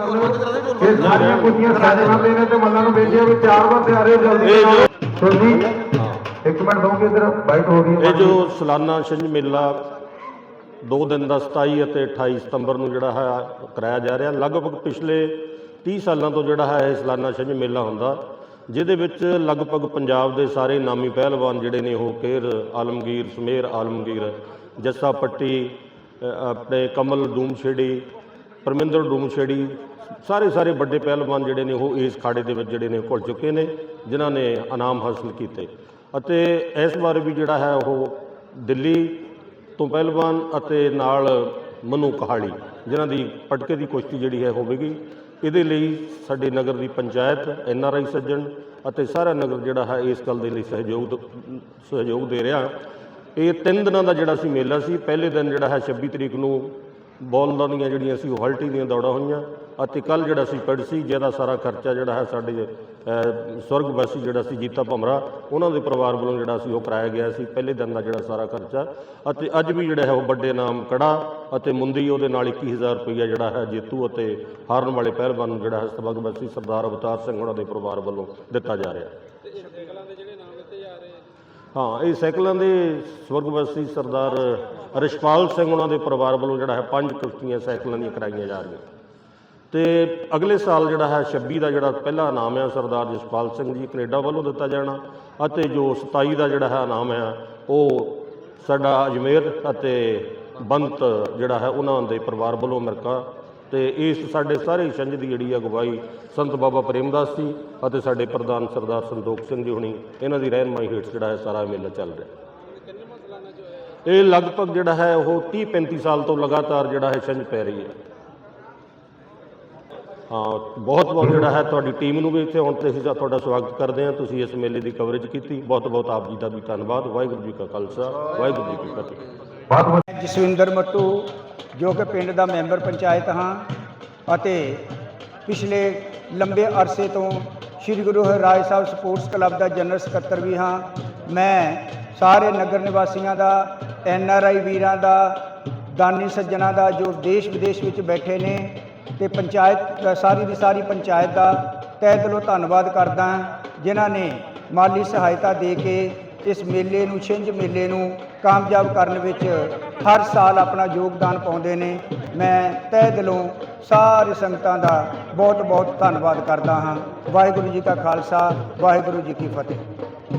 ਇਹ ਸਾਰੀਆਂ ਕੁੜੀਆਂ ਸਾਡੇ ਸਾਹਮਣੇ ਨੇ ਤੇ ਮੱਲਾਂ ਨੂੰ ਬੇਨਤੀ ਹੈ ਵੀ ਚਾਰ ਵਾਰ ਤਿਆਰੇ ਜਲਦੀ ਇਹ ਜੋ- ਸੁਣੀ ਇੱਕ ਮਿੰਟ ਦਊਂਗੇ ਇਧਰ ਬਾਈਟ ਹੋ ਗਈ ਇਹ ਜੋ ਸਾਲਾਨਾ ਛਿੰਝ ਮੇਲਾ ਦੋ ਦਿਨ ਦਾ 27 ਅਤੇ 28 ਸਤੰਬਰ ਨੂੰ ਜਿਹੜਾ ਹੈ ਕਰਾਇਆ ਜਾ ਰਿਹਾ। ਲਗਭਗ ਪਿਛਲੇ 30 ਸਾਲਾਂ ਤੋਂ ਜਿਹੜਾ ਹੈ ਇਹ ਸਾਲਾਨਾ ਛਿੰਝ ਮੇਲਾ ਹੁੰਦਾ। ਜਿਹਦੇ ਵਿੱਚ ਲਗਭਗ ਪੰਜਾਬ ਦੇ ਸਾਰੇ ਨਾਮੀ ਪਹਿਲਵਾਨ ਜਿਹੜੇ ਨੇ ਉਹ ਕੇਰ ਆਲਮਗੀਰ ਸਮੇਰ ਆਲਮਗੀਰ ਜੱਸਾ ਪੱਟੀ ਆਪਣੇ ਕਮਲ ਡੂਮਛੇੜੀ ਪਰਮਿੰਦਰ ਡੂਮਛੇੜੀ ਸਾਰੇ ਸਾਰੇ ਵੱਡੇ ਪਹਿਲਵਾਨ ਜਿਹੜੇ ਨੇ ਉਹ ਇਸ ਖਾੜੇ ਦੇ ਵਿੱਚ ਜਿਹੜੇ ਨੇ ਘੁਲ ਚੁੱਕੇ ਨੇ, ਜਿਨ੍ਹਾਂ ਨੇ ਇਨਾਮ ਹਾਸਲ ਕੀਤੇ। ਅਤੇ ਇਸ ਵਾਰ ਵੀ ਜਿਹੜਾ ਹੈ ਉਹ ਦਿੱਲੀ ਤੋਂ ਪਹਿਲਵਾਨ ਅਤੇ ਨਾਲ ਮਨੂ ਕਹਾੜੀ ਜਿਨ੍ਹਾਂ ਦੀ ਪਟਕੇ ਦੀ ਕੁਸ਼ਤੀ ਜਿਹੜੀ ਹੈ ਹੋਵੇਗੀ, ਇਹਦੇ ਲਈ ਸਾਡੇ ਨਗਰ ਦੀ ਪੰਚਾਇਤ, ਐਨ ਆਰ ਆਈ ਸੱਜਣ ਅਤੇ ਸਾਰਾ ਨਗਰ ਜਿਹੜਾ ਹੈ ਇਸ ਗੱਲ ਦੇ ਲਈ ਸਹਿਯੋਗ ਸਹਿਯੋਗ ਦੇ ਰਿਹਾ। ਇਹ ਤਿੰਨ ਦਿਨਾਂ ਦਾ ਜਿਹੜਾ ਸੀ ਮੇਲਾ ਸੀ, ਪਹਿਲੇ ਦਿਨ ਜਿਹੜਾ ਹੈ 26 ਤਰੀਕ ਨੂੰ ਬੋਲਾਂ ਦੀਆਂ ਜਿਹੜੀਆਂ ਸੀ ਉਹ ਹਲਟੀ ਦੀਆਂ ਦੌੜਾਂ ਹੋਈਆਂ। ਅਤੇ ਕੱਲ ਜਿਹੜਾ ਸੀ ਪਿੰਡ ਸੀ ਜਿਹਦਾ ਸਾਰਾ ਖਰਚਾ ਜਿਹੜਾ ਹੈ ਸਾਡੇ ਅਹ, ਸਵਰਗਵਾਸੀ ਜਿਹੜਾ ਸੀ ਜੀਤਾ ਭਮਰਾ ਉਹਨਾਂ ਦੇ ਪਰਿਵਾਰ ਵੱਲੋਂ ਜਿਹੜਾ ਸੀ ਉਹ ਕਰਾਇਆ ਗਿਆ ਸੀ। ਪਹਿਲੇ ਦਿਨ ਦਾ ਜਿਹੜਾ ਸਾਰਾ ਖਰਚਾ। ਅਤੇ ਅੱਜ ਵੀ ਜਿਹੜਾ ਹੈ ਉਹ ਵੱਡੇ ਨਾਮ ਕੜਾ ਅਤੇ ਮੁੰਦੀ ਉਹਦੇ ਨਾਲ 21000 ਰੁਪਈਆ ਜਿਹੜਾ ਹੈ ਜੇਤੂ ਅਤੇ ਹਾਰਨ ਵਾਲੇ ਪਹਿਲਵਾਨ ਨੂੰ ਜਿਹੜਾ ਹੈ ਸਵਰਗਵਾਸੀ ਸਰਦਾਰ ਅਵਤਾਰ ਸਿੰਘ ਉਹਨਾਂ ਦੇ ਪਰਿਵਾਰ ਵੱਲੋਂ ਦਿੱਤਾ ਜਾ ਰਿਹਾ। ਹਾਂ ਹਾਂ, ਇਹ ਸਾਈਕਲਾਂ ਦੇ ਸਵਰਗਵਾਸੀ ਸਰਦਾਰ ਰਿਸ਼ਪਾਲ ਸਿੰਘ ਉਹਨਾਂ ਦੇ ਪਰਿਵਾਰ ਵੱਲੋਂ ਜਿਹੜਾ ਹੈ ਪੰਜ ਕਿਸ਼ਤੀਆਂ ਸਾਈਕਲਾਂ ਦੀਆਂ ਕਰਾਈਆਂ ਜਾ ਰਹੀਆਂ। ਤੇ ਅਗਲੇ ਸਾਲ ਜਿਹੜਾ ਹੈ 26 ਦਾ ਜਿਹੜਾ ਪਹਿਲਾ ਇਨਾਮ ਹੈ ਸਰਦਾਰ ਜਸਪਾਲ ਸਿੰਘ ਜੀ, ਕੈਨੇਡਾ ਵੱਲੋਂ ਦਿੱਤਾ ਜਾਣਾ ਅਤੇ ਜੋ 27 ਦਾ ਜਿਹੜਾ ਹੈ ਇਨਾਮ ਹੈ ਉਹ ਸਾਡਾ ਅਜਮੇਰ ਅਤੇ ਬੰਤ ਜਿਹੜਾ ਹੈ ਉਹਨਾਂ ਦੇ ਪਰਿਵਾਰ ਵੱਲੋਂ ਅਮਰੀਕਾ ਤੇ ਇਸ ਸਾਡੇ ਸਾਰੇ ਛੰਝ ਦੀ ਜਿਹੜੀ ਅਗਵਾਈ ਸੰਤ ਬਾਬਾ ਪ੍ਰੇਮਦਾਸ ਜੀ ਅਤੇ ਸਾਡੇ ਪ੍ਰਧਾਨ ਸਰਦਾਰ ਸੰਤੋਖ ਸਿੰਘ ਜੀ ਹੁਣੀ, ਇਹਨਾਂ ਦੀ ਰਹਿਨਮਾਈ ਹੇਠ ਜਿਹੜਾ ਹੈ ਸਾਰਾ ਮੇਲਾ ਚੱਲ ਰਿਹਾ। ਇਹ ਲਗਭਗ ਜਿਹੜਾ ਹੈ ਉਹ 30 35 ਸਾਲ ਤੋਂ ਲਗਾਤਾਰ ਜਿਹੜਾ ਹੈ ਛੰਝ ਪੈ ਰਹੀ ਹੈ। ਹਾਂ, ਬਹੁਤ ਬਹੁਤ ਜਿਹੜਾ ਹੈ ਤੁਹਾਡੀ ਟੀਮ ਨੂੰ ਵੀ ਇੱਥੇ ਆਉਣ ਤੇ ਅਸੀਂ ਤੁਹਾਡਾ ਸਵਾਗਤ ਕਰਦੇ ਹਾਂ। ਤੁਸੀਂ ਇਸ ਮੇਲੇ ਦੀ ਕਵਰੇਜ ਕੀਤੀ। ਬਹੁਤ ਬਹੁਤ ਆਪ ਜੀ ਦਾ ਵੀ ਧੰਨਵਾਦ। ਵਾਹਿਗੁਰੂ ਜੀ ਕਾ ਖਾਲਸਾ, ਵਾਹਿਗੁਰੂ ਜੀ ਕੀ ਫਤਿਹ। ਬਹੁਤ ਬਹੁਤ ਜਸਵਿੰਦਰ ਮੱਟੂ, ਜੋ ਕਿ ਪਿੰਡ ਦਾ ਮੈਂਬਰ ਪੰਚਾਇਤ ਹਾਂ ਅਤੇ ਪਿਛਲੇ ਲੰਬੇ ਅਰਸੇ ਤੋਂ ਸ੍ਰੀ ਗੁਰੂ ਹਰਿਰਾਏ ਸਾਹਿਬ ਸਪੋਰਟਸ ਕਲੱਬ ਦਾ ਜਨਰਲ ਸਕੱਤਰ ਵੀ ਹਾਂ। ਮੈਂ ਸਾਰੇ ਨਗਰ ਨਿਵਾਸੀਆਂ ਦਾ, ਐਨ ਆਰ ਆਈ ਵੀਰਾਂ ਦਾ, ਦਾਨੀ ਸੱਜਣਾ ਦਾ, ਜੋ ਦੇਸ਼ ਵਿਦੇਸ਼ ਵਿੱਚ ਬੈਠੇ ਨੇ ਤੇ ਪੰਚਾਇਤ ਸਾਰੀ ਦੀ ਸਾਰੀ ਪੰਚਾਇਤ ਦਾ ਤਹਿ ਦਿਲੋਂ ਧੰਨਵਾਦ ਕਰਦਾ ਜਿਨ੍ਹਾਂ ਨੇ ਮਾਲੀ ਸਹਾਇਤਾ ਦੇ ਕੇ ਇਸ ਮੇਲੇ ਨੂੰ, ਛਿੰਝ ਮੇਲੇ ਨੂੰ ਕਾਮਯਾਬ ਕਰਨ ਵਿੱਚ ਹਰ ਸਾਲ ਆਪਣਾ ਯੋਗਦਾਨ ਪਾਉਂਦੇ ਨੇ। ਮੈਂ ਤਹਿ ਦਿਲੋਂ ਸਾਰੇ ਸੰਗਤਾਂ ਦਾ ਬਹੁਤ ਬਹੁਤ ਧੰਨਵਾਦ ਕਰਦਾ ਹਾਂ। ਵਾਹਿਗੁਰੂ ਜੀ ਕਾ ਖਾਲਸਾ, ਵਾਹਿਗੁਰੂ ਜੀ ਕੀ ਫਤਿਹ।